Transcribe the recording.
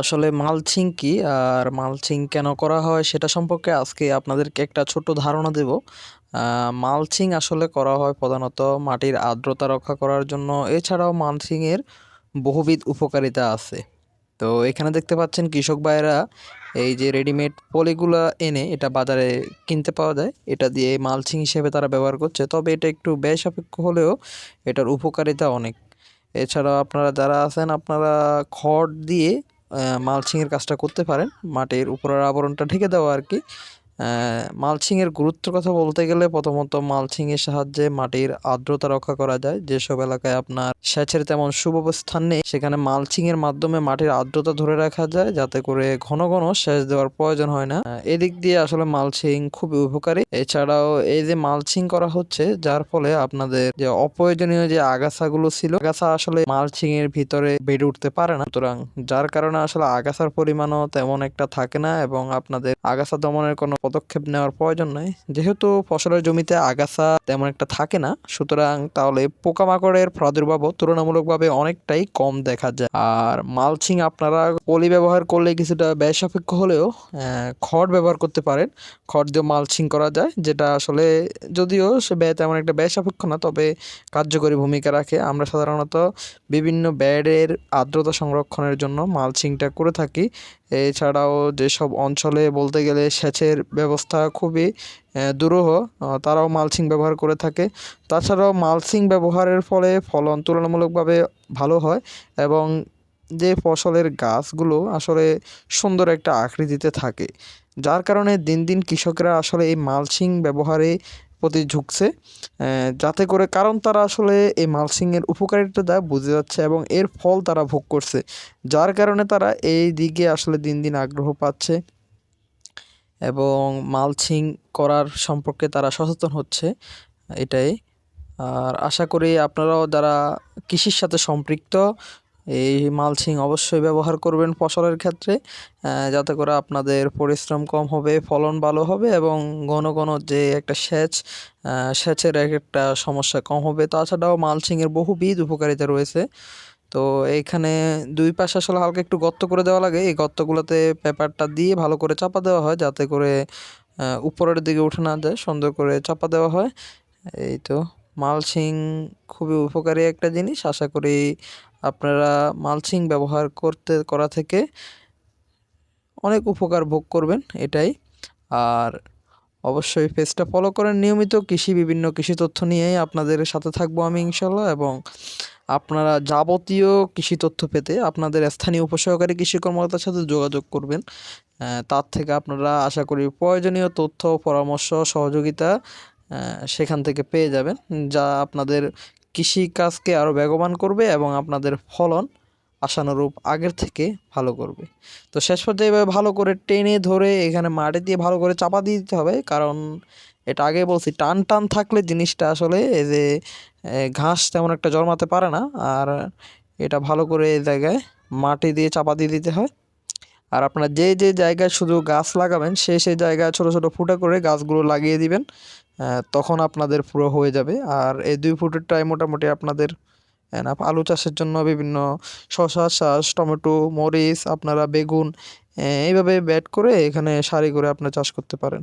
আসলে মালচিং কি? আর মালচিং কেন করা হয় সেটা সম্পর্কে আজকে আপনাদেরকে একটা ছোট ধারণা দেব। মালচিং আসলে করা হয় প্রধানত মাটির আর্দ্রতা রক্ষা করার জন্য। এছাড়াও মালচিংয়ের বহুবিধ উপকারিতা আছে। তো এখানে দেখতে পাচ্ছেন কৃষক ভাইয়েরা এই যে রেডিমেড পলিগুলা এনে এটা বাজারে কিনতে পাওয়া যায়। এটা দিয়ে মালচিং হিসেবে তারা ব্যবহার করছে। তবে এটা একটু ব্যয় সাপেক্ষ হলেও এটার উপকারিতা অনেক। এছাড়াও আপনারা যারা আছেন আপনারা খড় দিয়ে মালচিংয়ের কাজটা করতে পারেন। মাটির উপরের আবরণটা ঢেকে দেওয়া আর কি। মালচিংয়ের গুরুত্বের কথা বলতে গেলে প্রথমত মালচিংয়ের সাহায্যে মাটির আর্দ্রতা রক্ষা করা যায়। যেসব এলাকায় আপনার সেচের তেমন সুব্যবস্থান নেই, সেখানে মালচিংয়ের মাধ্যমে মাটির আর্দ্রতা ধরে রাখা যায়, যাতে করে ঘন ঘন সেচ দেওয়ার প্রয়োজন হয় না। এদিক দিয়ে আসলে মালচিং খুবই উপকারী। এছাড়াও এই যে মালচিং করা হচ্ছে, যার ফলে আপনাদের যে অপ্রয়োজনীয় যে আগাছাগুলো ছিল, আগাছা আসলে মালচিং এর ভিতরে বেড়ে উঠতে পারে না। সুতরাং যার কারণে আসলে আগাছার পরিমাণও তেমন একটা থাকে না এবং আপনাদের আগাছা দমনের কোনো পদক্ষেপ নেওয়ার প্রয়োজন নাই। যেহেতু ফসলের জমিতে আগাছা তেমন একটা থাকে না, সুতরাং তাহলে পোকামাকড়ের প্রাদুর্ভাবও তুলনামূলকভাবে অনেকটাই কম দেখা যায়। আর মালচিং আপনারা পলি ব্যবহার করলে কিছুটা ব্যয় সাপেক্ষ হলেও খড় ব্যবহার করতে পারেন। খড় দিয়ে মালচিং করা যায়, যেটা আসলে যদিও সে ব্যয় তেমন একটা ব্যয় সাপেক্ষ না, তবে কার্যকরী ভূমিকা রাখে। আমরা সাধারণত বিভিন্ন ব্যাডের আর্দ্রতা সংরক্ষণের জন্য মালচিংটা করে থাকি এছাড়াও যেসব অঞ্চলে বলতে গেলে সেচের ব্যবস্থা খুবই দুরূহ তারাও মালচিং ব্যবহার করে থাকে। তাছাড়াও মালচিং ব্যবহারের ফলে ফলন তুলনামূলকভাবে ভালো হয় এবং যে ফসলের গাছগুলো আসলে সুন্দর একটা আকৃতিতে থাকে। যার কারণে দিন দিন কৃষকরা আসলে এই মালচিং ব্যবহারে প্রতি ঝুঁকছে যাতে করে কারণ তারা আসলে এই মালসিংয়ের উপকারিতা বুঝে যাচ্ছে এবং এর ফল তারা ভোগ করছে, যার কারণে তারা এই দিকে আসলে দিন দিন আগ্রহ পাচ্ছে এবং মালসিং করার সম্পর্কে তারা সচেতন হচ্ছে, এটাই। আর আশা করি আপনারাও যারা কৃষির সাথে সম্পৃক্ত এই মালচিং অবশ্যই ব্যবহার করবেন ফসলের ক্ষেত্রে যাতে করে আপনাদের পরিশ্রম কম হবে, ফলন ভালো হবে এবং ঘন ঘন যে একটা সেচ সেচের এক একটা সমস্যা কম হবে। তাছাড়াও মালচিংয়ের বহুবিধ উপকারিতা রয়েছে। তো এইখানে দুই পাশে আসলে হালকা একটু গর্ত করে দেওয়া লাগে। এই গর্তগুলোতে পেপারটা দিয়ে ভালো করে চাপা দেওয়া হয় যাতে করে উপরের দিকে উঠে না যায়, সুন্দর করে চাপা দেওয়া হয়। এই তো মালচিং খুবই উপকারী একটা জিনিস। আশা করি আপনারা মালচিং ব্যবহার করতে, করা থেকে অনেক উপকার ভোগ করবেন, এটাই। আর অবশ্যই পেজটা ফলো করেন। নিয়মিত কৃষি, বিভিন্ন কৃষি তথ্য নিয়েই আপনাদের সাথে থাকব আমি ইনশাল্লাহ এবং আপনারা যাবতীয় কৃষি তথ্য পেতে আপনাদের স্থানীয় উপসহকারী কৃষি কর্মকর্তার সাথে যোগাযোগ করবেন। তার থেকে আপনারা আশা করি প্রয়োজনীয় তথ্য, পরামর্শ, সহযোগিতা সেখান থেকে পেয়ে যাবেন। যা আপনাদের কৃষিকাজকে আরও বেগবান করবে এবং আপনাদের ফলন আশানুরূপ আগের থেকে ভালো করবে। তো শেষ পর্যায়ে এভাবে ভালো করে টেনে ধরে এখানে মাটি দিয়ে ভালো করে চাপা দিয়ে দিতে হবে, কারণ এটা আগে বলছি টান টান থাকলে জিনিসটা আসলে এই যে ঘাস তেমন একটা জন্মাতে পারে না, আর এটা ভালো করে এই জায়গায় মাটি দিয়ে চাপা দিয়ে দিতে হয়। আর আপনারা যে যে জায়গায় শুধু গাছ লাগাবেন, সে সেই জায়গায় ছোট ছোট ফুটা করে গাছগুলো লাগিয়ে দিবেন তখন আপনাদের পুরো হয়ে যাবে। আর এই দুই ফুটের ফুটেরটাই মোটামুটি আপনাদের আলু চাষের জন্য বিভিন্ন শশা চাষ টমেটো, মরিচ, আপনারা বেগুন এইভাবে ব্যাট করে এখানে সারি করে আপনার চাষ করতে পারেন।